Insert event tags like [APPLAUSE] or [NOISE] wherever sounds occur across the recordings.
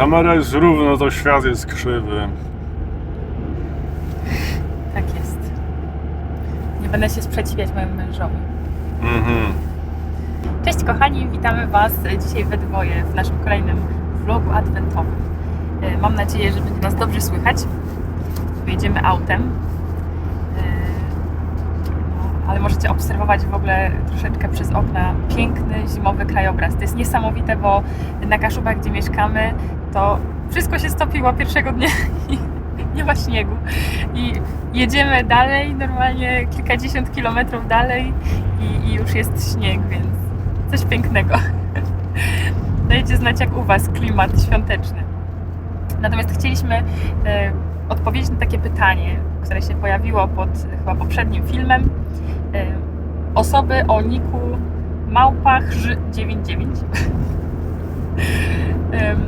Kamera jest równo, to świat jest krzywy. Tak jest. Nie będę się sprzeciwiać mojemu mężowi. Mhm. Cześć kochani, witamy Was dzisiaj we dwoje w naszym kolejnym vlogu adwentowym. E, Mam nadzieję, że będzie nas dobrze słychać. Jedziemy autem. Ale możecie obserwować w ogóle troszeczkę przez okna piękny zimowy krajobraz. To jest niesamowite, bo na Kaszubach, gdzie mieszkamy, to wszystko się stopiło pierwszego dnia [LAUGHS] i nie ma śniegu. I jedziemy dalej, normalnie kilkadziesiąt kilometrów dalej i, i już jest śnieg, więc coś pięknego. [LAUGHS] Dajcie znać, jak u Was klimat świąteczny. Natomiast chcieliśmy e, odpowiedzieć na takie pytanie, które się pojawiło pod chyba poprzednim filmem. Osoby o niku małpachrz99. [LAUGHS] Em,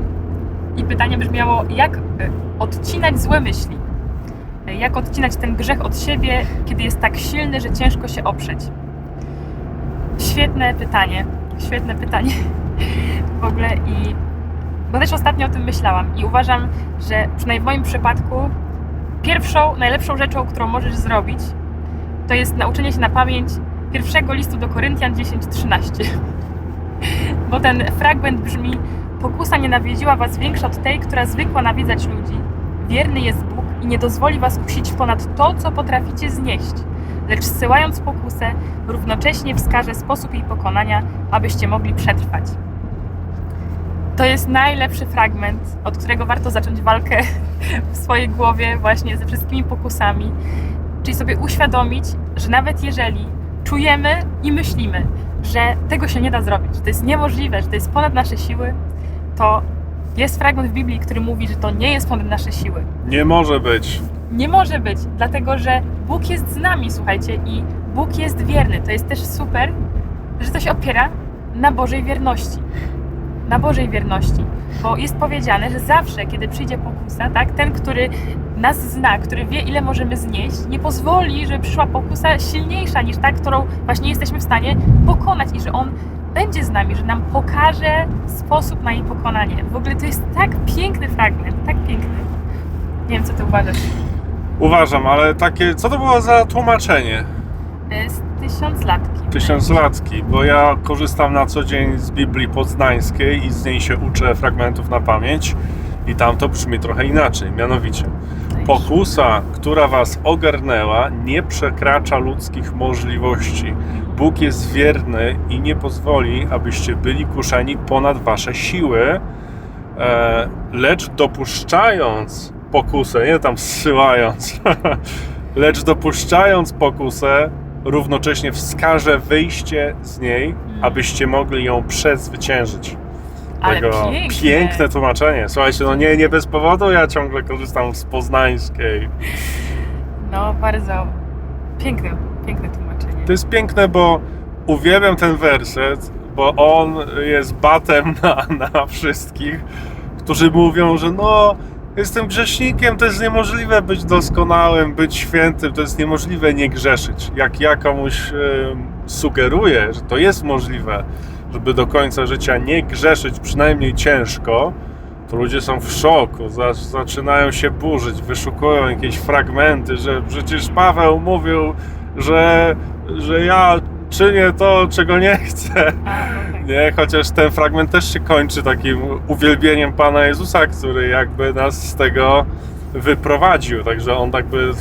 I pytanie brzmiało, jak e, odcinać złe myśli? E, Jak odcinać ten grzech od siebie, kiedy jest tak silny, że ciężko się oprzeć? Świetne pytanie. Świetne pytanie. [LAUGHS] W ogóle i bo też ostatnio o tym myślałam i uważam, że przynajmniej w moim przypadku pierwszą, najlepszą rzeczą, którą możesz zrobić, to jest nauczenie się na pamięć pierwszego listu do Koryntian 10:13. [LAUGHS] Bo ten fragment brzmi: Pokusa nie nawiedziła was większa od tej, która zwykła nawiedzać ludzi. Wierny jest Bóg i nie dozwoli was kusić ponad to, co potraficie znieść lecz zsyłając pokusę, równocześnie wskaże sposób jej pokonania, abyście mogli przetrwać. To jest najlepszy fragment, od którego warto zacząć walkę [LAUGHS] w swojej głowie, właśnie ze wszystkimi pokusami. Czyli sobie uświadomić, że nawet jeżeli czujemy i myślimy, że tego się nie da zrobić, że to jest niemożliwe, że to jest ponad nasze siły, to jest fragment w Biblii, który mówi, że to nie jest ponad nasze siły. Nie może być. Nie może być, dlatego że Bóg jest z nami, słuchajcie, i Bóg jest wierny. To jest też super, że to się opiera na Bożej wierności. Na Bożej wierności. Bo jest powiedziane, że zawsze, kiedy przyjdzie pokusa, tak, ten, który nas zna, który wie, ile możemy znieść, nie pozwoli, żeby przyszła pokusa silniejsza niż ta, którą właśnie jesteśmy w stanie pokonać i że On będzie z nami, że nam pokaże sposób na jej pokonanie. W ogóle to jest tak piękny fragment, tak piękny. Nie wiem, co ty uważasz. Uważam, ale takie. Co to było za tłumaczenie? Z tysiąclatki. Tysiąclatki, bo ja korzystam na co dzień z Biblii Poznańskiej i z niej się uczę fragmentów na pamięć. I tam to brzmi trochę inaczej. Mianowicie, pokusa, która was ogarnęła, nie przekracza ludzkich możliwości. Bóg jest wierny i nie pozwoli, abyście byli kuszeni ponad wasze siły, e, lecz dopuszczając pokusę, nie tam zsyłając, [LAUGHS] lecz dopuszczając pokusę, równocześnie wskaże wyjście z niej, abyście mogli ją przezwyciężyć. Ale Tego piękne. piękne tłumaczenie. Słuchajcie, no nie, nie bez powodu ja ciągle korzystam z poznańskiej. No, bardzo piękne, piękne tłumaczenie. To jest piękne, bo uwielbiam ten werset, bo on jest batem na, na wszystkich, którzy mówią, że no, jestem grzesznikiem, to jest niemożliwe być doskonałym, być świętym, to jest niemożliwe nie grzeszyć. Jak ja komuś sugeruję, że to jest możliwe, żeby do końca życia nie grzeszyć, przynajmniej ciężko, to ludzie są w szoku, za- zaczynają się burzyć, wyszukują jakieś fragmenty, że przecież Paweł mówił, że, że ja czynię to, czego nie chcę. No [LAUGHS] tak. Nie, chociaż ten fragment też się kończy takim uwielbieniem Pana Jezusa, który jakby nas z tego wyprowadził. Także on jakby,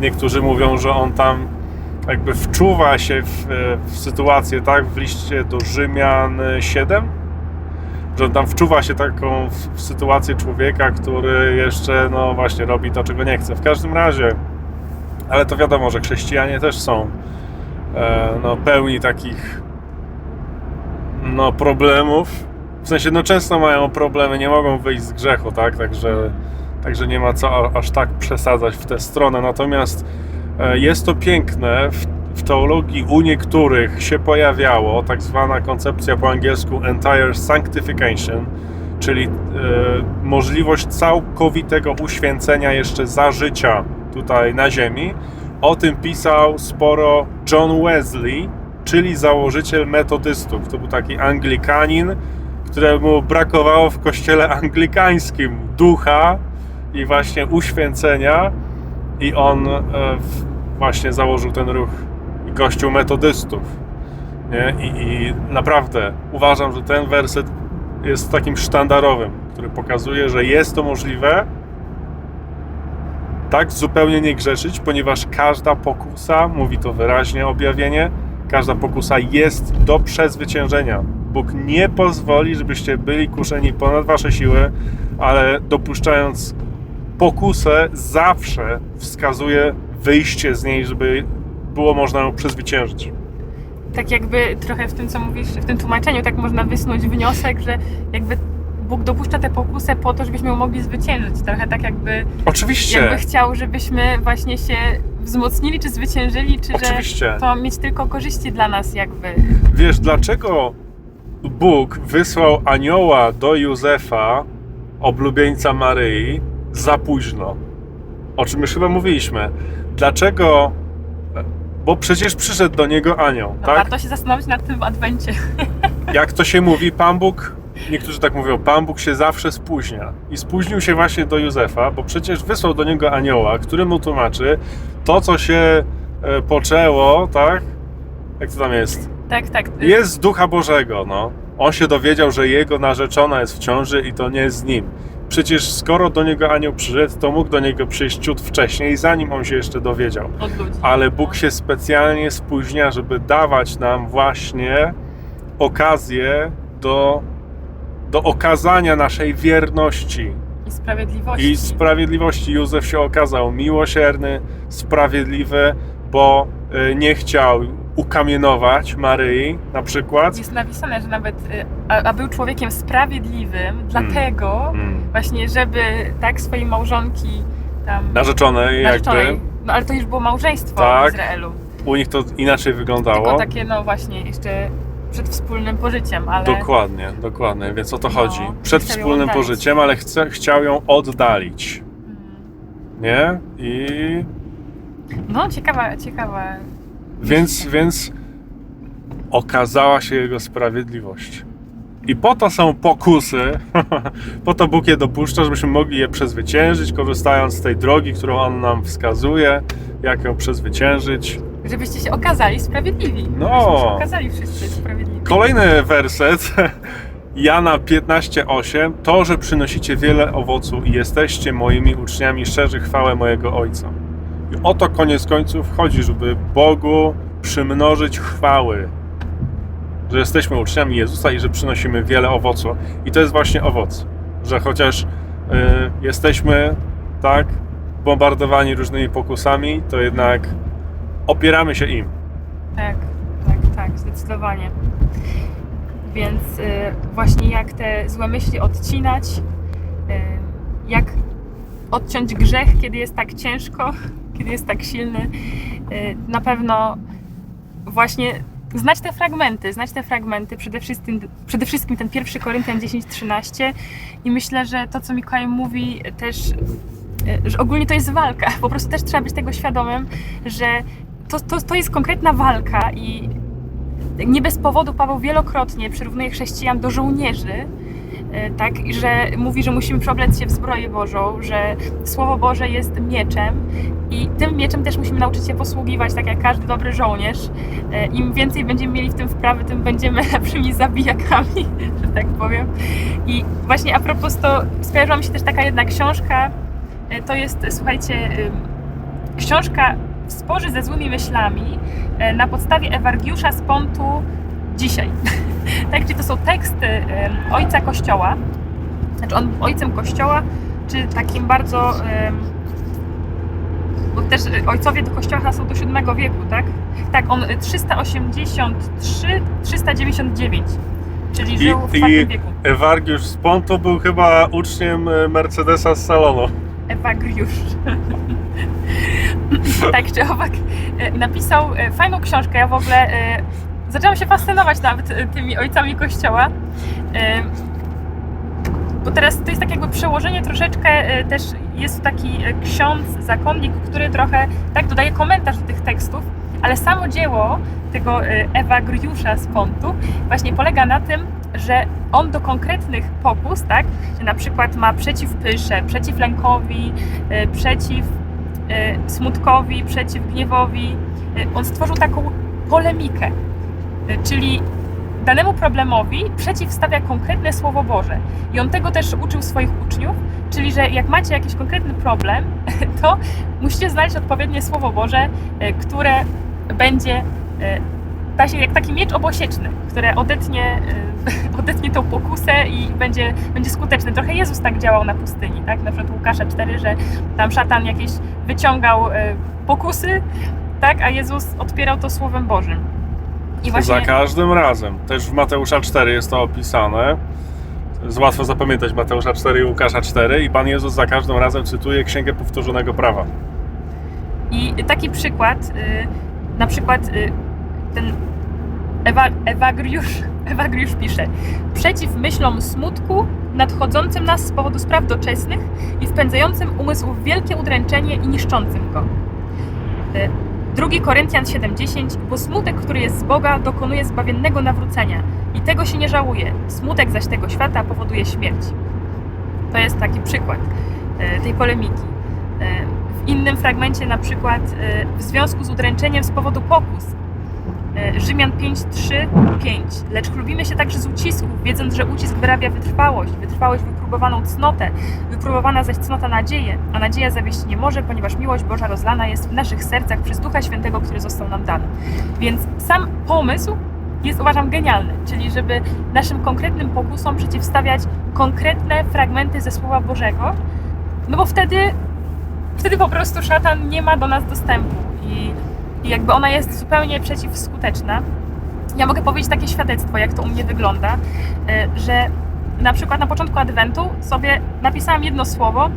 niektórzy mówią, że on tam jakby wczuwa się w, w sytuację, tak, w liście do Rzymian 7, że on tam wczuwa się taką w, w sytuację człowieka, który jeszcze, no właśnie, robi to, czego nie chce. W każdym razie, ale to wiadomo, że chrześcijanie też są no, pełni takich no, problemów. W sensie, no często mają problemy, nie mogą wyjść z grzechu, tak? Także, także nie ma co aż tak przesadzać w tę stronę. Natomiast e, jest to piękne. W, w teologii u niektórych się pojawiało tak zwana koncepcja po angielsku entire sanctification, czyli e, możliwość całkowitego uświęcenia jeszcze za życia tutaj na ziemi. O tym pisał sporo John Wesley, czyli założyciel metodystów. To był taki Anglikanin, któremu brakowało w kościele anglikańskim ducha i właśnie uświęcenia i on e, właśnie założył ten ruch kościół metodystów. Nie? I, I naprawdę uważam, że ten werset jest takim sztandarowym, który pokazuje, że jest to możliwe tak zupełnie nie grzeszyć, ponieważ każda pokusa, mówi to wyraźnie objawienie, każda pokusa jest do przezwyciężenia. Bóg nie pozwoli, żebyście byli kuszeni ponad wasze siły, ale dopuszczając pokusę, zawsze wskazuje wyjście z niej, żeby było można ją przezwyciężyć. Tak jakby trochę w tym, co mówisz, w tym tłumaczeniu, tak można wysnuć wniosek, że jakby Bóg dopuszcza tę pokusę po to, żebyśmy ją mogli zwyciężyć. Trochę tak jakby, Oczywiście, jakby chciał, żebyśmy właśnie się wzmocnili, czy zwyciężyli, czy oczywiście. że to mieć tylko korzyści dla nas jakby. Wiesz, dlaczego Bóg wysłał anioła do Józefa, oblubieńca Maryi, za późno? O czym już chyba mówiliśmy. Dlaczego? Bo przecież przyszedł do niego anioł, No, tak? Warto się zastanowić nad tym w Adwencie. Jak to się mówi, Pan Bóg, niektórzy tak mówią, Pan Bóg się zawsze spóźnia. I spóźnił się właśnie do Józefa, bo przecież wysłał do niego anioła, który mu tłumaczy to, co się e, poczęło, tak? Jak to tam jest? Tak, tak. Jest z Ducha Bożego, no. On się dowiedział, że jego narzeczona jest w ciąży i to nie jest z nim. Przecież skoro do niego anioł przyszedł, to mógł do niego przyjść ciut wcześniej, zanim on się jeszcze dowiedział. Ale Bóg się specjalnie spóźnia, żeby dawać nam właśnie okazję do, do okazania naszej wierności I sprawiedliwości. i sprawiedliwości. Józef się okazał miłosierny, sprawiedliwy, bo y, nie chciał ukamienować Maryi na przykład. Jest napisane, że nawet, y, a, a był człowiekiem sprawiedliwym, dlatego Mm. właśnie, żeby tak swojej małżonki tam Narzeczonej narzeczonej, jakby. no ale to już było małżeństwo Tak. w Izraelu. U nich to inaczej wyglądało. Tylko takie, no właśnie, jeszcze przed wspólnym pożyciem, ale Dokładnie, dokładnie, więc o to No, chodzi. Przed wspólnym pożyciem, ale chce, chciał ją oddalić. Mm. Nie? I no ciekawa, ciekawa. więc, więc okazała się jego sprawiedliwość. I po to są pokusy, [LAUGHS] po to Bóg je dopuszcza, żebyśmy mogli je przezwyciężyć, korzystając z tej drogi, którą On nam wskazuje, jak ją przezwyciężyć. Żebyście się okazali sprawiedliwi. No. Żebyśmy się okazali wszyscy sprawiedliwi. Kolejny werset, Jana 15:8, to, że przynosicie wiele owocu i jesteście moimi uczniami, szerzy chwałę mojego Ojca. I o to koniec końców chodzi, żeby Bogu przymnożyć chwały, że jesteśmy uczniami Jezusa i że przynosimy wiele owocu. I to jest właśnie owoc, że chociaż y, jesteśmy tak bombardowani różnymi pokusami, to jednak opieramy się im. Tak, tak, tak, zdecydowanie. Więc y, właśnie jak te złe myśli odcinać, y, jak odciąć grzech, kiedy jest tak ciężko, [LAUGHS] kiedy jest tak silny, y, na pewno właśnie znać te fragmenty, znać te fragmenty, przede wszystkim, przede wszystkim ten pierwszy Koryntian 10-13 i myślę, że to, co Mikołaj mówi też, y, że ogólnie to jest walka, [LAUGHS] po prostu też trzeba być tego świadomym, że to, to, to jest konkretna walka i nie bez powodu Paweł wielokrotnie przyrównuje chrześcijan do żołnierzy, e, tak, że mówi, że musimy przeoblec się w zbroję Bożą, że Słowo Boże jest mieczem i tym mieczem też musimy nauczyć się posługiwać, tak jak każdy dobry żołnierz. E, Im więcej będziemy mieli w tym wprawy, tym będziemy [LAUGHS] lepszymi zabijakami, że tak powiem. I właśnie a propos to, skojarzyła mi się też taka jedna książka, e, to jest, słuchajcie, książka w sporze ze złymi myślami e, na podstawie Ewargiusza z Pontu dzisiaj. [LAUGHS] tak, czyli to są teksty ojca Kościoła, znaczy on był ojcem Kościoła, czy takim bardzo. Bo też e, ojcowie do kościoła są do VII wieku, tak? Tak, on e, 383, 399, czyli żył w I- IV i- wieku. Ewargiusz z Pontu był chyba uczniem e, Mercedesa z salonu. Ewagriusz. [LAUGHS] tak czy owak e, napisał e, fajną książkę. Ja w ogóle e, zaczęłam się fascynować nawet tymi ojcami kościoła. Bo teraz to jest tak jakby przełożenie troszeczkę, też jest taki ksiądz, zakonnik, który trochę tak dodaje komentarz do tych tekstów, ale samo dzieło tego e, Ewagriusza z Pontu właśnie polega na tym, że on do konkretnych pokus, tak, że na przykład ma przeciw pysze, przeciw lękowi, e, przeciw e, smutkowi, przeciw gniewowi, e, on stworzył taką polemikę, czyli danemu problemowi przeciwstawia konkretne Słowo Boże. I on tego też uczył swoich uczniów, czyli że jak macie jakiś konkretny problem, [LAUGHS] to musicie znaleźć odpowiednie Słowo Boże, które będzie jak taki miecz obosieczny, które odetnie, e, [LAUGHS] odetnie tą pokusę i będzie, będzie skuteczny. Trochę Jezus tak działał na pustyni, tak? Na przykład Łukasza 4, że tam szatan jakieś wyciągał e, pokusy, tak? A Jezus odpierał to Słowem Bożym. I Za każdym razem. Też w Mateusza 4 jest to opisane. Jest łatwo zapamiętać Mateusza 4 i Łukasza 4 i Pan Jezus za każdym razem cytuje Księgę Powtórzonego Prawa. I taki przykład, y, na przykład y, ten Ewa, Ewagriusz, Ewagriusz pisze Przeciw myślom smutku nadchodzącym nas z powodu spraw doczesnych i wpędzającym umysł w wielkie udręczenie i niszczącym go. Y, 2 Koryntian 7:10 Bo smutek, który jest z Boga, dokonuje zbawiennego nawrócenia i tego się nie żałuje. Smutek zaś tego świata powoduje śmierć. To jest taki przykład y, tej polemiki. Y, w innym fragmencie na przykład e, w związku z udręczeniem z powodu pokus. E, Rzymian 5, 3, 5. Lecz chlubimy się także z ucisków, wiedząc, że ucisk wyrabia wytrwałość, wytrwałość wypróbowaną cnotę, wypróbowana zaś cnota nadzieję, a nadzieja zawieść nie może, ponieważ miłość Boża rozlana jest w naszych sercach przez Ducha Świętego, który został nam dany. Więc sam pomysł jest uważam genialny, czyli żeby naszym konkretnym pokusom przeciwstawiać konkretne fragmenty ze Słowa Bożego, no bo wtedy wtedy po prostu szatan nie ma do nas dostępu i, jakby ona jest zupełnie przeciwskuteczna. Ja mogę powiedzieć takie świadectwo, jak to u mnie wygląda, y, że na przykład na początku Adwentu sobie napisałam jedno słowo,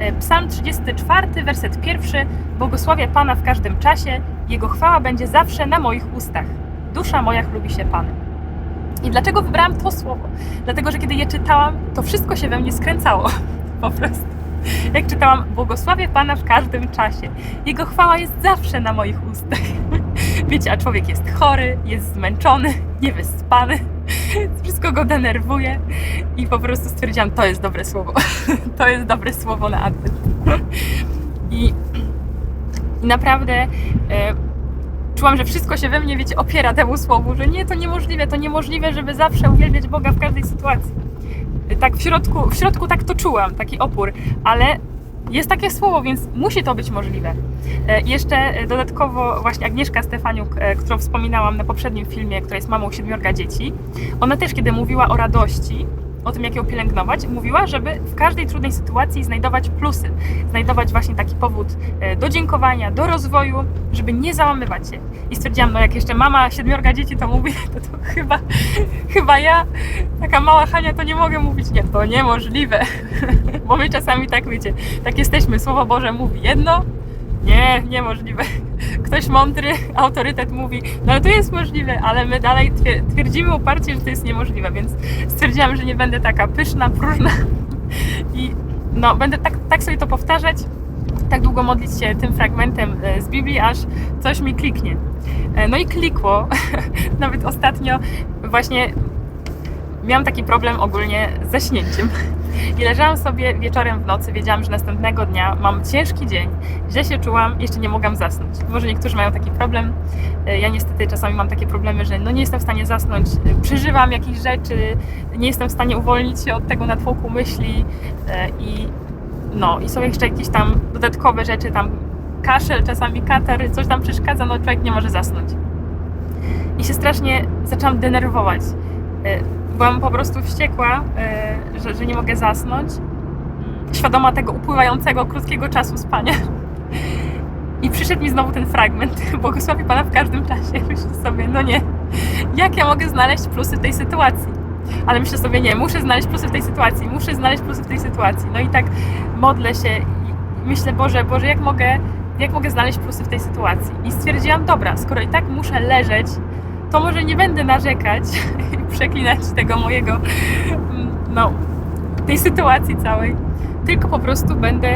y, Psalm 34, werset pierwszy, Błogosławię Pana w każdym czasie, Jego chwała będzie zawsze na moich ustach. Dusza moja chlubi się Panem. I dlaczego wybrałam to słowo? Dlatego, że kiedy je czytałam, to wszystko się we mnie skręcało. [LAUGHS] Po prostu [LAUGHS] jak czytałam, błogosławię Pana w każdym czasie. Jego chwała jest zawsze na moich ustach. [LAUGHS] Wiecie, a człowiek jest chory, jest zmęczony, [LAUGHS] niewyspany, wszystko go denerwuje i po prostu stwierdziłam, to jest dobre słowo. To jest dobre słowo na adwent. I, [CLEARS THROAT] i naprawdę e, czułam, że wszystko się we mnie, wiecie, opiera temu słowu, że nie, to niemożliwe, to niemożliwe, żeby zawsze uwielbiać Boga w każdej sytuacji tak w środku, w środku tak to czułam, taki opór, ale jest takie słowo, więc musi to być możliwe. E, Jeszcze e, dodatkowo właśnie Agnieszka Stefaniuk, e, którą wspominałam na poprzednim filmie, która jest mamą siedmiorga dzieci, ona też kiedy mówiła o radości, o tym jak ją pielęgnować, mówiła, żeby w każdej trudnej sytuacji znajdować plusy, znajdować właśnie taki powód e, do dziękowania, do rozwoju, żeby nie załamywać się. I stwierdziłam, no jak jeszcze mama siedmiorga dzieci to mówi, [LAUGHS] to, to chyba, chyba ja, taka mała Hania, to nie mogę mówić, nie, to niemożliwe. [LAUGHS] Bo my czasami tak, wiecie, tak jesteśmy, Słowo Boże mówi jedno, nie, niemożliwe. [LAUGHS] Ktoś mądry, autorytet mówi, no to jest możliwe, ale my dalej twier- twierdzimy uparcie, że to jest niemożliwe, więc stwierdziłam, że nie będę taka pyszna, próżna [LAUGHS] i no, będę tak, tak sobie to powtarzać, tak długo modlić się tym fragmentem e, z Biblii, aż coś mi kliknie. E, No i klikło. [LAUGHS] Nawet ostatnio właśnie miałam taki problem ogólnie z zaśnięciem. I leżałam sobie wieczorem w nocy, wiedziałam, że następnego dnia mam ciężki dzień, źle się czułam, jeszcze nie mogłam zasnąć. Może niektórzy mają taki problem. E, Ja niestety czasami mam takie problemy, że no nie jestem w stanie zasnąć, e, przeżywam jakieś rzeczy, nie jestem w stanie uwolnić się od tego natłoku myśli e, i no i są jeszcze jakieś tam dodatkowe rzeczy, tam kaszel, czasami katar, coś tam przeszkadza, no człowiek nie może zasnąć. I się strasznie zaczęłam denerwować. E, Byłam po prostu wściekła, e, że, że nie mogę zasnąć. Świadoma tego upływającego, krótkiego czasu spania. I przyszedł mi znowu ten fragment. [LAUGHS] Błogosławi Pana w każdym czasie. Myślę sobie, no nie. Jak ja mogę znaleźć plusy tej sytuacji? Ale myślę sobie, nie, muszę znaleźć plusy w tej sytuacji, muszę znaleźć plusy w tej sytuacji. No i tak modlę się i myślę, Boże, Boże, jak mogę, jak mogę znaleźć plusy w tej sytuacji? I stwierdziłam, dobra, skoro i tak muszę leżeć, to może nie będę narzekać [LAUGHS] przeklinać tego mojego, mm, no, tej sytuacji całej, tylko po prostu będę,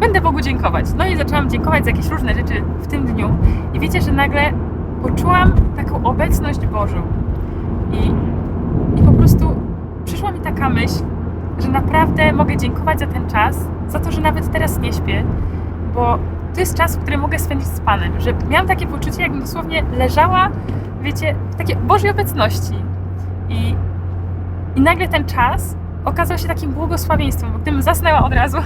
będę Bogu dziękować. No i zaczęłam dziękować za jakieś różne rzeczy w tym dniu i wiecie, że nagle poczułam taką obecność Bożą i I po prostu przyszła mi taka myśl, że naprawdę mogę dziękować za ten czas, za to, że nawet teraz nie śpię, bo to jest czas, który mogę spędzić z Panem, że miałam takie poczucie, jakbym dosłownie leżała, wiecie, w takiej Bożej obecności. I, I nagle ten czas okazał się takim błogosławieństwem, bo gdybym zasnęła od razu,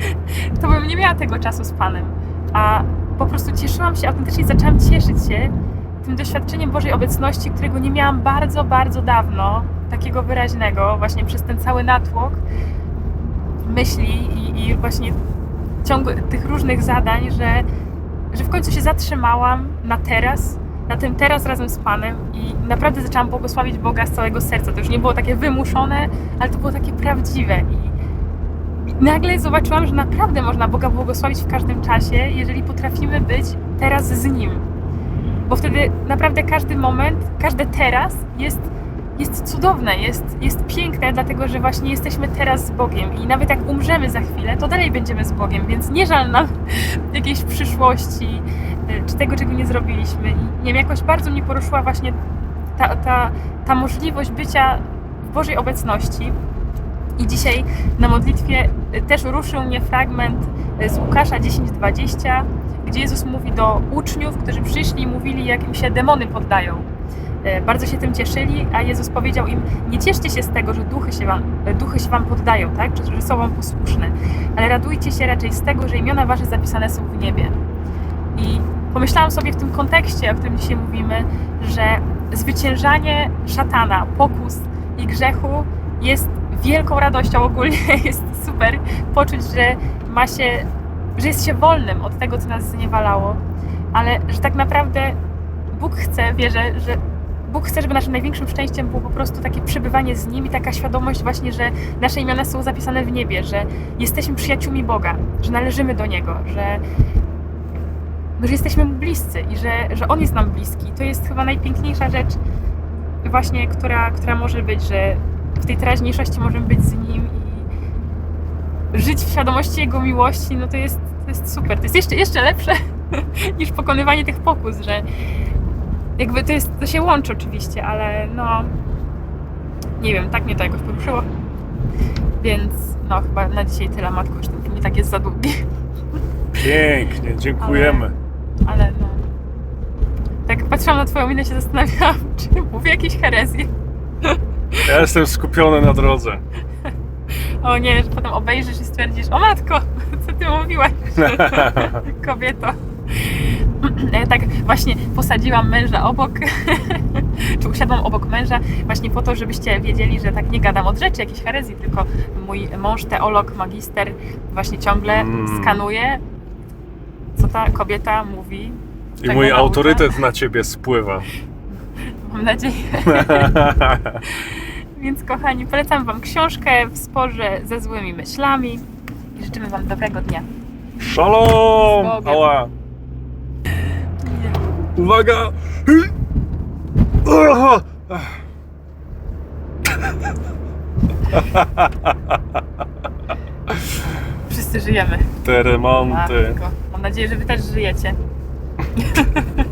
[LAUGHS] to bym nie miała tego czasu z Panem. A po prostu cieszyłam się, autentycznie zaczęłam cieszyć się tym doświadczeniem Bożej obecności, którego nie miałam bardzo, bardzo dawno, takiego wyraźnego, właśnie przez ten cały natłok myśli i, i właśnie ciągu tych różnych zadań, że, że w końcu się zatrzymałam na teraz, na tym teraz razem z Panem i naprawdę zaczęłam błogosławić Boga z całego serca. To już nie było takie wymuszone, ale to było takie prawdziwe i i nagle zobaczyłam, że naprawdę można Boga błogosławić w każdym czasie, jeżeli potrafimy być teraz z Nim. Bo wtedy naprawdę każdy moment, każde teraz jest, jest cudowne, jest, jest piękne, dlatego że właśnie jesteśmy teraz z Bogiem i nawet jak umrzemy za chwilę, to dalej będziemy z Bogiem, więc nie żal nam [LAUGHS] jakiejś przyszłości, y, czy tego, czego nie zrobiliśmy. I nie wiem, jakoś bardzo mnie poruszyła właśnie ta, ta, ta możliwość bycia w Bożej obecności. I dzisiaj na modlitwie y, też ruszył mnie fragment y, z Łukasza 10:20, gdzie Jezus mówi do uczniów, którzy przyszli i mówili, jak im się demony poddają. Y, Bardzo się tym cieszyli, a Jezus powiedział im: Nie cieszcie się z tego, że duchy się wam, y, duchy się wam poddają, tak? Czy że są wam posłuszne, ale radujcie się raczej z tego, że imiona wasze zapisane są w niebie. I pomyślałam sobie w tym kontekście, o którym dzisiaj mówimy, że zwyciężanie szatana, pokus i grzechu jest wielką radością ogólnie, [LAUGHS] jest super poczuć, że ma się, że jest się wolnym od tego, co nas zniewalało, ale że tak naprawdę Bóg chce, wierzę, że Bóg chce, żeby naszym największym szczęściem było po prostu takie przebywanie z Nim i taka świadomość właśnie, że nasze imiona są zapisane w niebie, że jesteśmy przyjaciółmi Boga, że należymy do Niego, że, że jesteśmy Mu bliscy i że, że On jest nam bliski. To jest chyba najpiękniejsza rzecz właśnie, która, która może być, że w tej teraźniejszości możemy być z Nim i żyć w świadomości Jego miłości, no to jest, to jest super. To jest jeszcze, jeszcze lepsze [LAUGHS] niż pokonywanie tych pokus, że jakby to jest, to się łączy oczywiście, ale no nie wiem, tak mnie to jakoś poruszyło. Więc no chyba na dzisiaj tyle, matko, już ten film i tak jest za długi, Pięknie, dziękujemy. ale no tak patrzyłam na twoją minę się zastanawiałam, [LAUGHS] czy mówię jakieś herezje. Ja jestem skupiony na drodze. O nie, że potem obejrzysz i stwierdzisz, o matko, co ty mówiłaś, [LAUGHS] kobieto. Ja [CLEARS THROAT] tak właśnie posadziłam męża obok, [LAUGHS] czy usiadłam obok męża, właśnie po to, żebyście wiedzieli, że tak nie gadam od rzeczy, jakiejś herezji, tylko mój mąż, teolog, magister, właśnie ciągle Mm. skanuje, co ta kobieta mówi. I mój naucza. autorytet na ciebie spływa. [LAUGHS] Mam nadzieję. [LAUGHS] Więc kochani, polecam Wam książkę w sporze ze złymi myślami i życzymy Wam dobrego dnia. Bogiem. Ała! Uwaga! Aha! Wszyscy żyjemy. Te remonty. Matko. Mam nadzieję, że Wy też żyjecie. [LAUGHS]